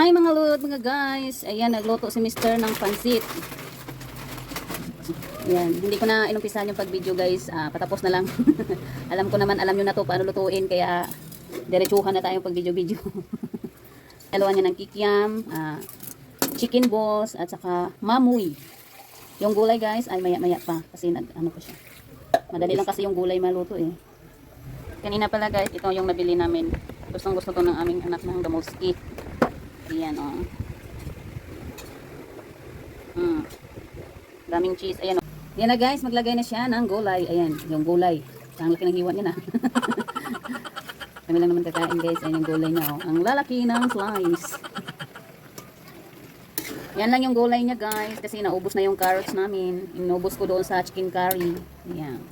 Hi mga lord, mga guys. Ayan, nagluto si Mr. ng pansit. Ayan, hindi ko na inumpisahan yung pag-video guys. Ah, patapos na lang. alam ko naman, alam nyo na to paano lutuin. Kaya, diretsuhan na tayong pag-video-video. Dalawa niya ng kikiam, ah, chicken balls, at saka mamuy. Yung gulay guys, ay maya-maya pa. Kasi nag, ano pa siya. Madali lang kasi yung gulay maluto eh. Kanina pala guys, ito yung nabili namin. Gustong gusto to ng aming anak ng gamoski. Ayan o. Oh. Mm. Daming cheese. Ayan o. Yan na guys, maglagay na siya ng gulay. Ayan, yung gulay. Ang laki ng hiwa niya na. Kami lang naman kakain guys. Ayan yung gulay niya oh. Ang lalaki ng slice. Yan lang yung gulay niya guys. Kasi naubos na yung carrots namin. Inubos ko doon sa chicken curry. Ayan.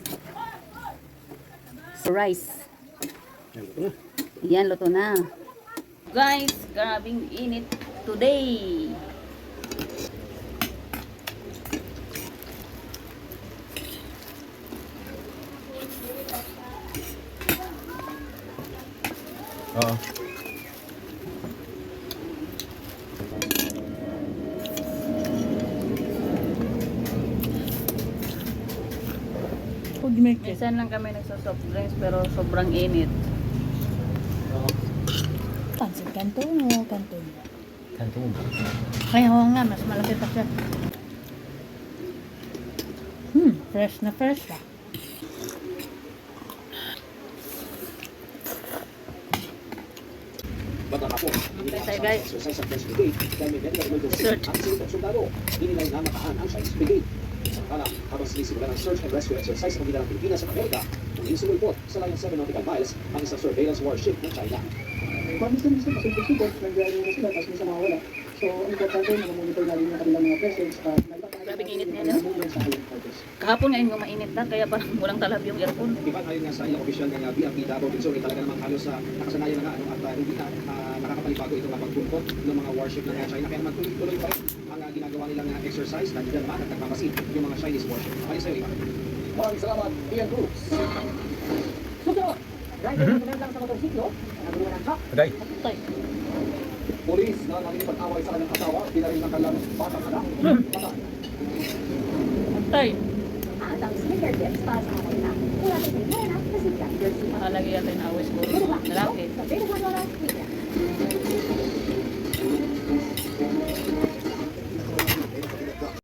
So rice. Yan, luto na. Guys, grabing init today. Oo. Make it. Minsan lang kami nagsasoft drinks pero sobrang init. Pansit canton o canton. Kantung. Kaya oo nga, mas malaki pa siya. Hmm, fresh na fresh ah. Tayo guys. Brigade. Samantala, habang sinisimulan ang search and rescue exercise sa pagitan ng Pilipinas at Amerika, nang isulipot sa layong 7 nautical miles ang isang surveillance warship ng China. Paminsan-minsan pasubok-subok, nag-diary na sila, tapos minsan mawawala. So, ang importante, mag-monitor natin yung kanilang mga presence naipapakita Grabing init highway quarters. Kahapon ngayon yung mainit na kaya parang walang talab yung aircon. Iba ayon nga sa ilang opisyal ng uh, BRP Davao Bensor ay talaga namang halos sa nakasanayan na nga ano, at uh, hindi na uh, nakakapanibago itong uh, pagtungkot ng mga warship ng uh, China. Kaya naman tuloy-tuloy pa rin ang uh, ginagawa nilang uh, exercise na diyan naman at nagmamasid yung mga Chinese warship. Maraming sa'yo, Ivan. Maraming salamat, Ian Cruz. Susunod, driver mm lang sa motorsiklo, nagulungan ng truck, Aday. Tay. Polis na nakikipag-away sa kanyang asawa, pinarin ng kanilang batang anak. Patay. Tay. Ang sneaker tips para sa mga na mula sa Pilipinas na si Jack Jersey. Mahalagi yata yung awis ko. Lalaki. Sa Pilipinas, Media.